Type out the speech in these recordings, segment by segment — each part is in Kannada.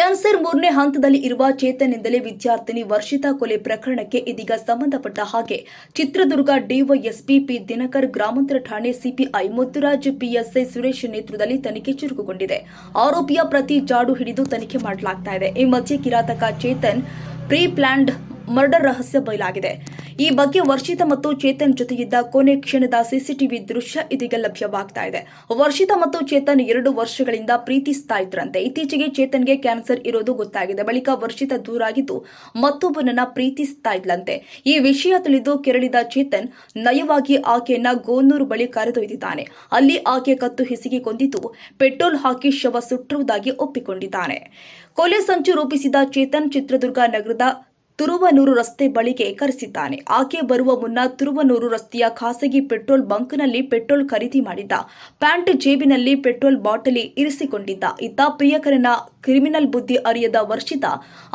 ಕ್ಯಾನ್ಸರ್ ಮೂರನೇ ಹಂತದಲ್ಲಿ ಇರುವ ಚೇತನಿಂದಲೇ ವಿದ್ಯಾರ್ಥಿನಿ ವರ್ಷಿತಾ ಕೊಲೆ ಪ್ರಕರಣಕ್ಕೆ ಇದೀಗ ಸಂಬಂಧಪಟ್ಟ ಹಾಗೆ. ಚಿತ್ರದುರ್ಗ ಡಿವೈಎಸ್ಪಿ ಪಿ ದಿನಕರ್, ಗ್ರಾಮಾಂತರ ಠಾಣೆ ಸಿಪಿಐ ಮುತ್ತುರಾಜ್ ಪಿಎಸ್ಐ ಸುರೇಶ್ ನೇತೃತ್ವದಲ್ಲಿ ತನಿಖೆ ಚುರುಕುಗೊಂಡಿದೆ. ಆರೋಪಿಯ ಪ್ರತಿ ಜಾಡು ಹಿಡಿದು ತನಿಖೆ ಮಾಡಲಾಗ್ತಾ ಇದೆ. ಈ ಮಧ್ಯೆ ಕಿರಾತಕ ಚೇತನ್ ಪ್ರೀ ಪ್ಲಾನ್ಡ್ ಮರ್ಡರ್ ರಹಸ್ಯ ಬಯಲಾಗಿದೆ. ಈ ಬಗ್ಗೆ ವರ್ಷಿತ ಮತ್ತು ಚೇತನ್ ಜೊತೆಗಿದ್ದ ಕೊನೆ ಕ್ಷಣದ ಸಿಸಿಟಿವಿ ದೃಶ್ಯ ಇದೀಗ ಲಭ್ಯವಾಗ್ತಾ ಇದೆ. ವರ್ಷಿತ ಮತ್ತು ಚೇತನ್ ಎರಡು ವರ್ಷಗಳಿಂದ ಪ್ರೀತಿಸ್ತಾ ಇದ್ರಂತೆ ಇತ್ತೀಚೆಗೆ ಚೇತನ್ಗೆ ಕ್ಯಾನ್ಸರ್ ಇರೋದು ಗೊತ್ತಾಗಿದೆ. ಬಳಿಕ ವರ್ಷಿತ ದೂರಾಗಿದ್ದು ಮತ್ತೊಬ್ಬನನ್ನ ಪ್ರೀತಿಸ್ತಾ ಇದ್ಲಂತೆ ಈ ವಿಷಯ ತಿಳಿದು ಕೆರಳಿದ ಚೇತನ್ ನಯವಾಗಿ ಆಕೆಯನ್ನ ಗೋನೂರು ಬಳಿ ಕರೆದೊಯ್ದಿದ್ದಾನೆ. ಅಲ್ಲಿ ಆಕೆ ಕತ್ತು ಹಿಸಿಗೆ ಕೊಂದಿದ್ದು ಪೆಟ್ರೋಲ್ ಹಾಕಿ ಶವ ಸುಟ್ಟಿರುವುದಾಗಿ ಒಪ್ಪಿಕೊಂಡಿದ್ದಾನೆ. ಕೊಲೆ ಸಂಚು ರೂಪಿಸಿದ ಚೇತನ್ ಚಿತ್ರದುರ್ಗ ನಗರದ ತುರುವನೂರು ರಸ್ತೆ ಬಳಿಗೆ ಕರೆಸಿದ್ದಾನೆ. ಆಕೆ ಬರುವ ಮುನ್ನ ತುರುವನೂರು ರಸ್ತೆಯ ಖಾಸಗಿ ಪೆಟ್ರೋಲ್ ಬಂಕ್ನಲ್ಲಿ ಪೆಟ್ರೋಲ್ ಖರೀದಿ ಮಾಡಿದ್ದ. ಪ್ಯಾಂಟ್ ಜೇಬಿನಲ್ಲಿ ಪೆಟ್ರೋಲ್ ಬಾಟಲಿ ಇರಿಸಿಕೊಂಡಿದ್ದ. ಇತ್ತ ಪ್ರಿಯಕರನ ಕ್ರಿಮಿನಲ್ ಬುದ್ಧಿ ಅರಿಯದ ವರ್ಷಿತ,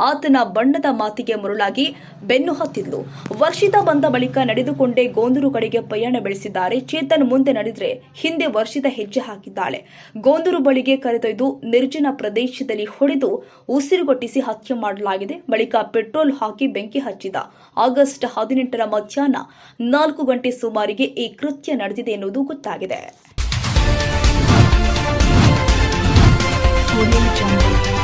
ಆತನ ಬಣ್ಣದ ಮಾತಿಗೆ ಮರುಳಾಗಿ ಬೆನ್ನು ಹತ್ತಿದ್ಲು. ವರ್ಷಿತ ಬಂದ ಬಳಿಕ ನಡೆದುಕೊಂಡೇ ಗೋಂದೂರು ಕಡೆಗೆ ಪಯಣ ಬೆಳೆಸಿದ್ದಾರೆ. ಚೇತನ್ ಮುಂದೆ ನಡೆದರೆ ಹಿಂದೆ ವರ್ಷಿತ ಹೆಜ್ಜೆ ಹಾಕಿದ್ದಾಳೆ. ಗೋಂದೂರು ಬಳಿಗೆ ಕರೆದೊಯ್ದು ನಿರ್ಜನ ಪ್ರದೇಶದಲ್ಲಿ ಹೊಡೆದು ಉಸಿರುಗೊಟ್ಟಿಸಿ ಹತ್ಯೆ ಮಾಡಲಾಗಿದೆ. ಬಳಿಕ ಪೆಟ್ರೋಲ್ ಹಾಕಿ ಬೆಂಕಿ ಹಚ್ಚಿದ. ಆಗಸ್ಟ್ ಹದಿನೆಂಟರ ಮಧ್ಯಾಹ್ನ ನಾಲ್ಕು ಗಂಟೆ ಸುಮಾರಿಗೆ ಈ ಕೃತ್ಯ ನಡೆದಿದೆ ಎನ್ನುವುದು ಗೊತ್ತಾಗಿದೆ. Bunu mükemmel.